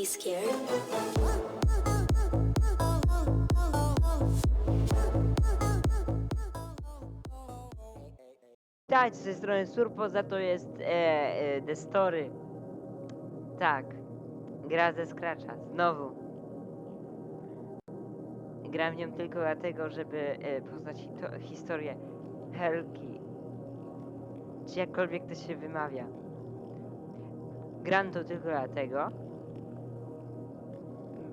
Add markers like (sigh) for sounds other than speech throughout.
be ze strony Surpo, za to jest e, e, The Story. Tak. Gra ze Scratcha. Znowu. Gram w nią tylko dlatego, żeby e, poznać historię Helki. Czy jakkolwiek to się wymawia. Gram to tylko dlatego,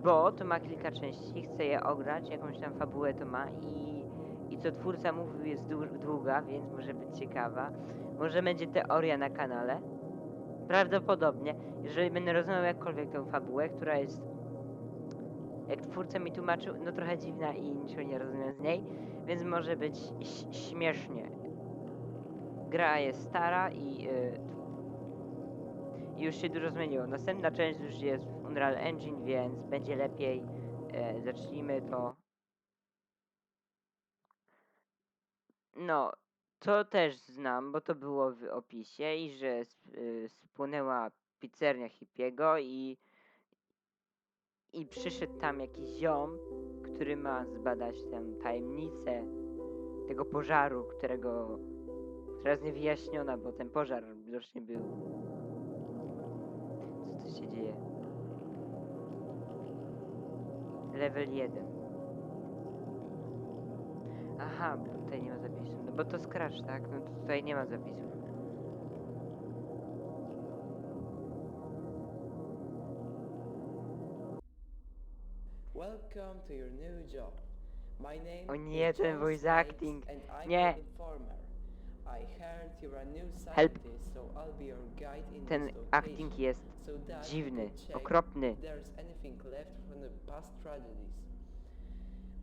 bo to ma kilka części, chcę je ograć, jakąś tam fabułę to ma i, i co twórca mówił jest dłu- długa, więc może być ciekawa. Może będzie teoria na kanale. Prawdopodobnie, jeżeli będę rozmawiał jakkolwiek tą fabułę, która jest, jak twórca mi tłumaczył, no trochę dziwna i niczego nie rozumiem z niej, więc może być śmiesznie. Gra jest stara i y, już się dużo zmieniło. Następna część już jest w Unreal Engine, więc będzie lepiej. E, zacznijmy to. No, to też znam, bo to było w opisie i że y, spłynęła pizzeria Hippiego i i przyszedł tam jakiś ziom, który ma zbadać tę tajemnicę tego pożaru, którego która jest niewyjaśniona, bo ten pożar widocznie był się dzieje? Level 1. Aha, bo tutaj nie ma zapisów. No bo to Scratch, tak? No to tutaj nie ma zapisów. Welcome to your new job. My name O nie, ten voice acting. Nie. informer. I heard you're a new Help. Ten acting jest dziwny, okropny.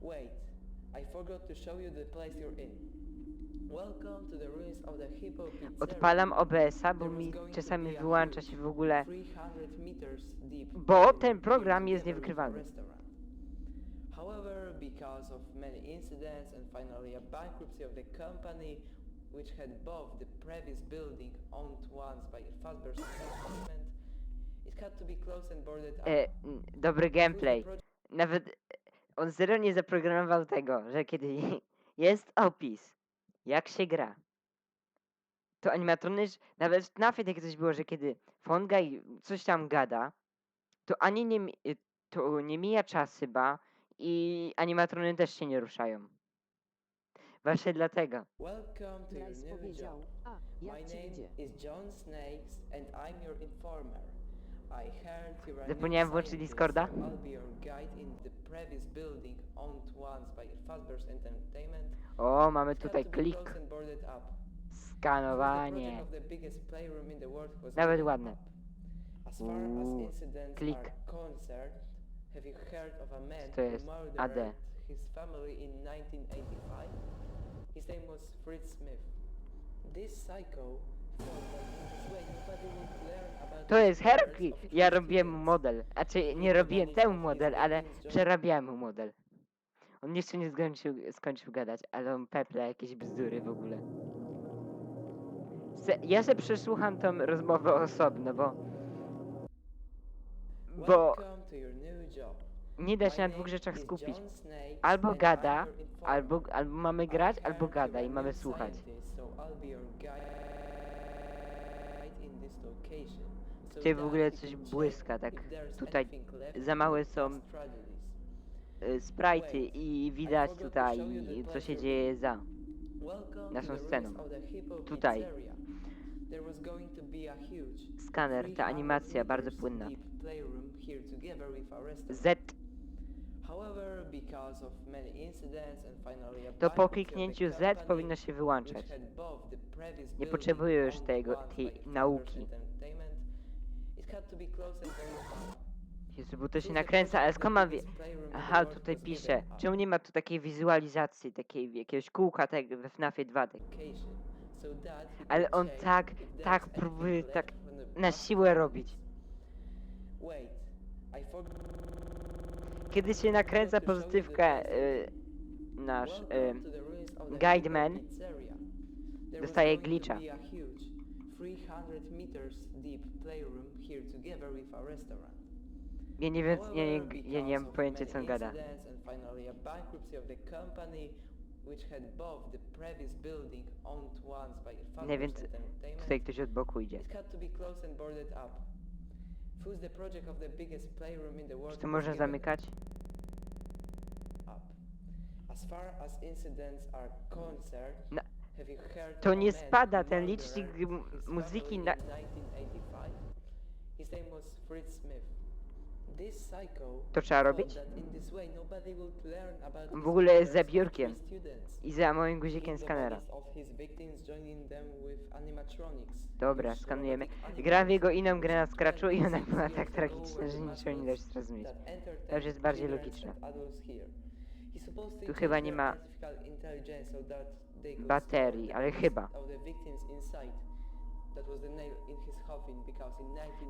Wait, I forgot to show you the place you're in. Welcome to the ruins of the Hippo Pizzeria. Odpalam OBS-a, bo mi czasami wyłącza się w ogóle. 300 meters deep Bo ten program jest niewykrywalny. However, because of many incidents and finally a bankruptcy of the company, which had both the previous building owned once by Fazbear's it had to be closed and boarded up. E, dobry gameplay. Nawet on zero nie zaprogramował tego, że kiedy (laughs) jest opis, jak się gra, to animatrony, ż- nawet w nawet jak coś było, że kiedy Fongaj coś tam gada, to ani nie, mi- y, to nie mija czas chyba i animatrony też się nie ruszają. Właśnie dlatego. Welcome to your new powiedział, job. a My jak ci name idzie? is John Snakes and I'm your informer. I heard you're a Zapomniałem włączyć scientist, Discorda? so I'll be your guide in the previous building owned once by Fazbear's Entertainment. O, mamy had tutaj to be klik, closed and boarded up. The skanowanie. project of the biggest playroom in the world was Nawet boarded ładne. up. As far as Uuu, incidents klik. are concerned, have you heard of a man to who jest? murdered AD. his family in 1985? His name was Fritz Smith. This psycho To jest Herki. Ja robiłem model. Znaczy nie robiłem temu model, ale przerabiałem mu model. On jeszcze nie skończył, skończył gadać, ale on pepla jakieś bzdury w ogóle. Se, ja se przesłucham tą rozmowę osobno, bo bo nie da się na dwóch rzeczach skupić. Albo gada. Albo, albo mamy grać, albo gada i mamy słuchać. Tutaj w ogóle coś błyska, tak tutaj za małe są y, i widać tutaj co się dzieje za. Naszą sceną. Tutaj. Skaner, ta 300 animacja bardzo płynna. Z to po kliknięciu Z powinno się wyłączać. Nie potrzebuję już tego- tej nauki. Jezu, bo to się nakręca, ale skąd mam Aha, tutaj pisze. Czemu nie ma tu takiej wizualizacji, takiej jakiegoś kółka tak we FNAFie 2? Tak. Ale on tak, tak próbuje tak na siłę robić. Wait, I forgot Kiedy się nakręca pozytywkę y, nasz y, to the ruins of the Guide Hippo Man Pizzeria. There was dostaje glitcha. be a huge 300 meters deep playroom here together with a restaurant. Ja nie wiem, ja nie, ja nie mam pojęcia co on gada. Nie wiem, Tutaj ktoś od boku idzie. Who's the project of the biggest playroom in the world Czy to można given zamykać? up. As far as incidents are concerned, have you heard To of a nie man spada who ten murdered licznik m- his muzyki family na... in 1985? His name was Fritz Smith. To trzeba robić? W ogóle jest za biurkiem. I za moim guzikiem skanera. Dobra, skanujemy. robotic Gra w jego inną grę na Scratchu i ona 26 była tak tragiczna, że niczego nie da się zrozumieć. To już jest bardziej logiczne. Tu chyba nie ma baterii, ale chyba.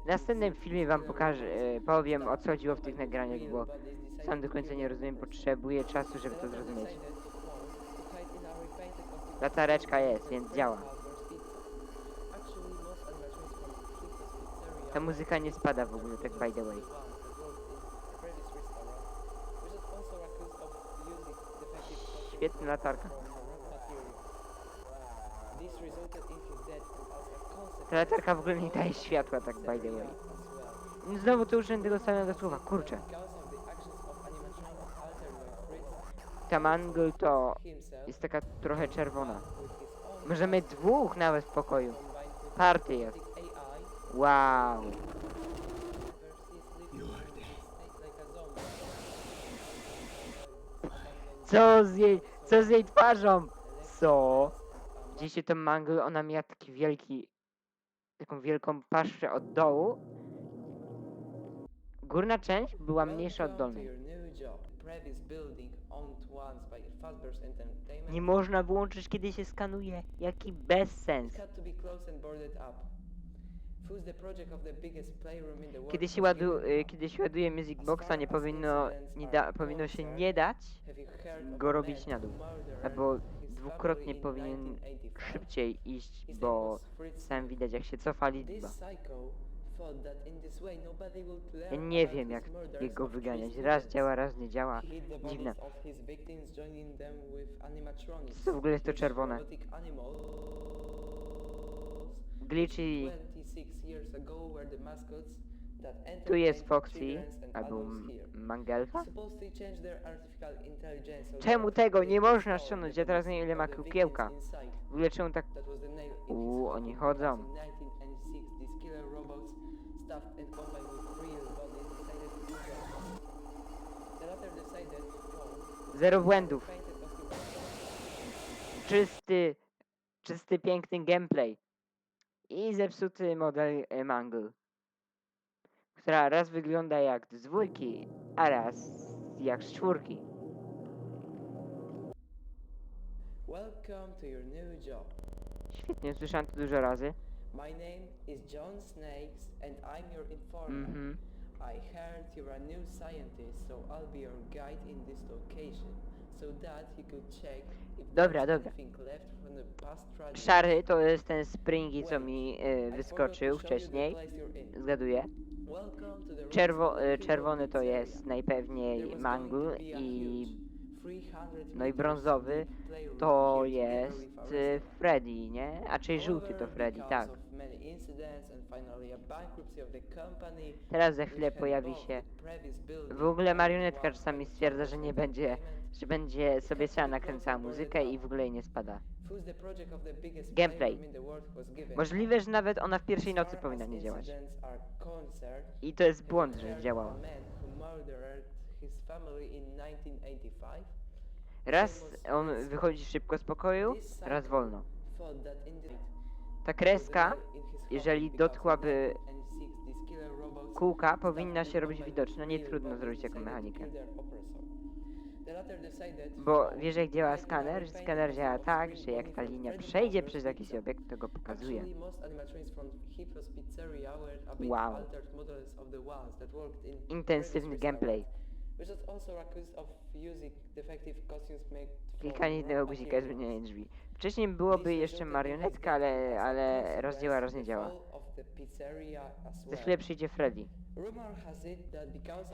W następnym filmie wam pokażę, e, powiem o co chodziło w tych nagraniach, bo sam do końca nie rozumiem, potrzebuję czasu, żeby to zrozumieć. Latareczka jest, więc działa. Ta muzyka nie spada w ogóle, tak by the way. Świetna latarka. Ta latarka w ogóle nie daje światła, tak by the way. Znowu to użyłem tego samego słowa, kurczę. Ta mangle to jest taka trochę czerwona. Możemy dwóch nawet w pokoju. Party jest. Wow. Co z jej, co z jej twarzą? Co? Widzicie tą mangle? Ona miała taki wielki, taką wielką paszczę od dołu. Górna część była mniejsza od dolnej. Nie można wyłączyć, kiedy się skanuje. Jaki bezsens. Kiedy się, ładu, y, kiedy się ładuje Music Boxa, nie powinno, nie da, powinno się nie dać go robić na dół. Albo dwukrotnie powinien szybciej iść, bo sam widać jak się cofa liczba. Ja nie wiem jak jego wyganiać. Raz działa, raz nie działa. Dziwne. Co w ogóle jest to czerwone? Glitchy. Tu jest Foxy, albo M- Mangelfa. Czemu tego nie można ściągnąć? Ja teraz nie wiem ile ma kukiełka. W ogóle czemu tak... Uuu, oni chodzą. Zero błędów. Czysty, czysty, piękny gameplay. I zepsuty model e, Mangle. Która raz wygląda jak z dwójki, a raz jak z czwórki. Welcome to your new job. Świetnie, słyszałem to dużo razy. My name is John Snakes and I'm your informant. Mhm. I heard you're a new scientist, so I'll be your guide in this location, so that you could check if Dobra, there's dobra. anything left from the past tragedy. Szary to jest ten Springy, co mi I e, wyskoczył to show you the wcześniej. place you're in. Zgaduję. Czerwo, e, czerwony to jest najpewniej a i huge 300 no i brązowy to jest e. Freddy, nie? A czyli żółty to Freddy, tak. Teraz za chwilę pojawi się w ogóle marionetka one czasami stwierdza, że nie będzie, że będzie sobie sama nakręcała muzykę i w ogóle jej nie spada. Gameplay. Możliwe, że nawet ona w pierwszej nocy powinna nie działać. I to jest błąd, że heard działała. of a man who murdered his family in 1985? Raz on wychodzi szybko z pokoju, raz wolno. Ta kreska, jeżeli dotkłaby in 1996 these killer robots kółka, powinna się robić widoczna. Nie trudno zrobić taką mechanikę. Bo wiesz jak działa skaner? Że skaner działa tak, że jak ta linia przejdzie przez jakiś obiekt, to go pokazuje. Wow. Intensywny gameplay. Which was also accused of using defective costumes made from Klikanie raw guzika zmienianie drzwi. Wcześniej byłoby jeszcze marionetka, ale, ale as raz well działa, as raz nie działa. Za chwilę przyjdzie Freddy.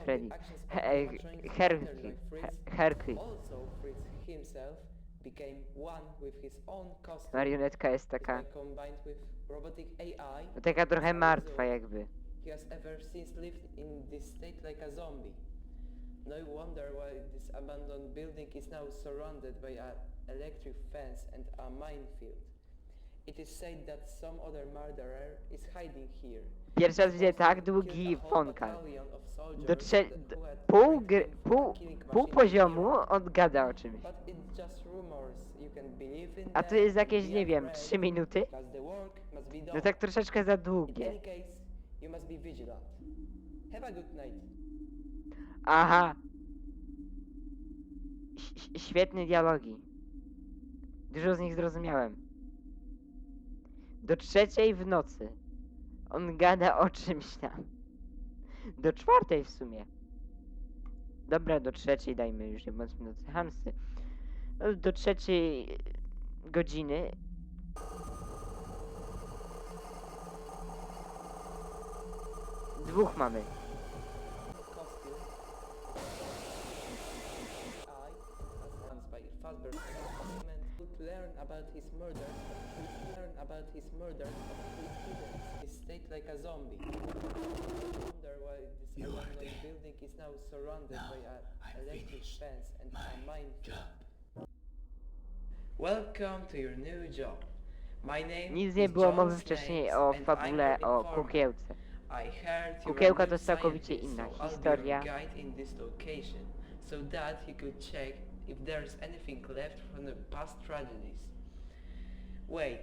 Freddy. the actions of He- animatronics Her- altered by Fritz, Her- Herky. also Fritz himself became one with his own costume. Marionetka jest taka, no taka trochę martwa jakby. He has ever since lived in this state like a zombie. No wonder why this abandoned building is now surrounded by an electric fence and a minefield. It is said that some other murderer is hiding here. Pierwszy raz tak długi fonkal. Do trze... that d- who had pół, for pół, pół poziomu Europe. on gada o czymś. A them jest jakieś, nie wiem, afraid, 3 minuty? No tak troszeczkę za długie. Have a good night. Aha. Świetne dialogi. Dużo z nich zrozumiałem. Do trzeciej w nocy. On gada o czymś tam. Do czwartej w sumie. Dobra, do trzeciej dajmy już, nie bądźmy nocy hamsy. No, Do trzeciej godziny. Dwóch mamy. costume. I, as once would learn about his murder, learn about his murder his. He stayed like a zombie. Wonder why this abandoned building is now surrounded by an electric fence and a minefield. Welcome to your new job. My name Nic nie is było John mowy wcześniej o fabule o kukiełce. I heard you Kukiełka to całkowicie inna historia. guide in this location, so that you could check if there's anything left from the past tragedies. Wait,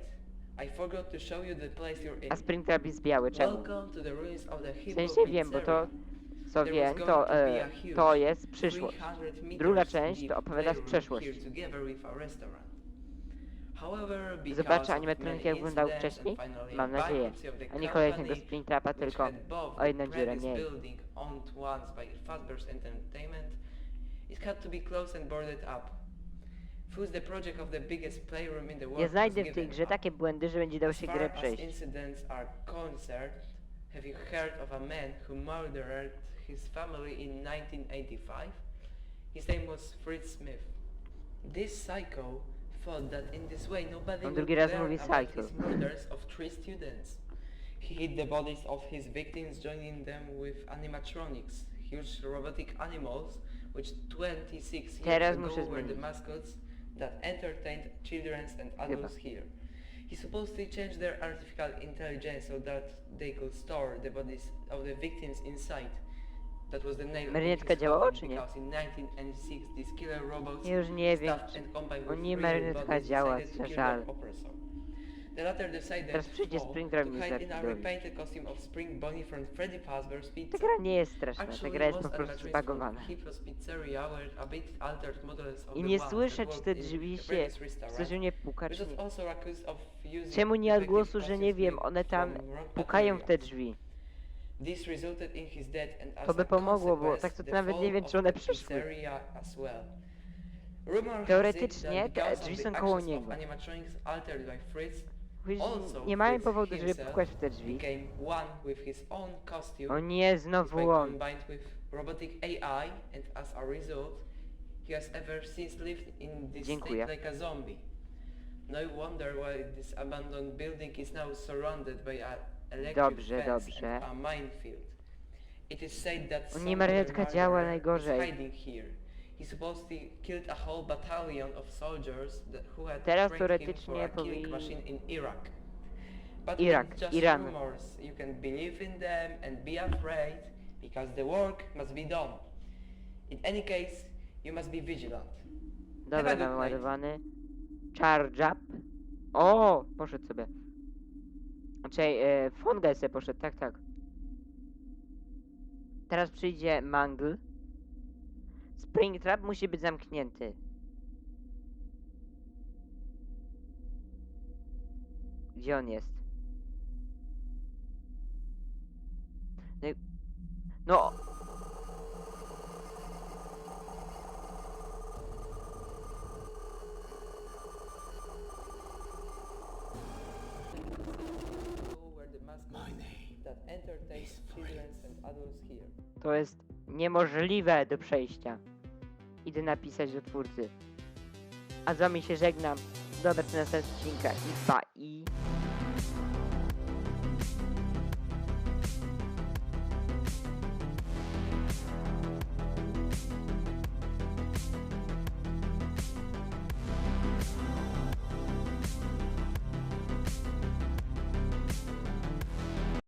I forgot to show you the place you're in. A Springtrap jest biały, czemu? Welcome to the ruins of the W Hippo sensie wiem, bo to Pizzeria. co There wiem, going to, to be e, huge to jest przyszłość. 300 meters Druga część deep to opowiada z playroom przeszłości. here together with a restaurant. However, because Zobaczę of animatronik many jak wyglądał incidents wcześniej, and finally mam nadzieję. bankruptcy of the A nie kolejnego company, which tylko had both o jedną the dziurę previous mniej. building owned once by Fazbear's Entertainment, it had to be closed and boarded up. Thus the project of the biggest playroom in the world Nie was znajdę w tej grze takie błędy, że będzie dało As się grę przejść. incidents are concerned, have you heard of a man who murdered his family in 1985? His name was Fritz Smith. This psycho thought that in this way nobody On would learn about his murders of three students. He hid the bodies of his victims, joining them with animatronics, huge robotic animals, which 26 Teraz years muszę ago were the zmienić. mascots that entertained children and adults here. He supposedly changed their artificial intelligence so that they could store the bodies of the victims inside. That was the name Marionetka działała, czy nie? because in 1996 these killer robots Ja już nie wiem, czy... and combined O with nie, real marionetka działa, co żal. The latter decided Teraz przyjdzie to Springtrap i to mnie hide in a zapierdoli. repainted costume of Spring Bonnie from Freddy Fazbear's Pizza. Ta gra nie jest straszna, ta gra jest po prostu animatronics zbagowana. from Hippo's Pizzeria were a bit altered models of I nie słyszę, czy te drzwi się... Coś mnie puka, czy nie? Czemu nie odgłosu, że nie wiem, one tam pukają w te drzwi. To by pomogło, bo tak to nawet nie wiem, czy one przyszły. Teoretycznie te drzwi są koło niego. Nie mają powodu, żeby pukać w te drzwi. became one with his own costume O nie, znowu on. Dziękuję. No wonder why this abandoned building is now surrounded by a electric Dobrze, dobrze. and a minefield. It is said that nie, marionetka działa najgorzej. Is hiding here. He supposedly killed a whole battalion of soldiers that, who had Teraz trained him for teoretycznie a killing powinni- machine in Iraq. But Irak, it's just Iran. rumors. You can believe in them and be afraid because the work must be done. In any case, you must be vigilant. Dobra, Have a good naładowany. Charge up. O, poszedł sobie. Czekaj, e, Fungal sobie poszedł, tak, tak. Teraz przyjdzie Mangle. Springtrap musi być zamknięty. Gdzie on jest? No! no. To jest niemożliwe do przejścia. Idę napisać do twórcy. A z wami się żegnam. Do następnych odcinkach. I pa i...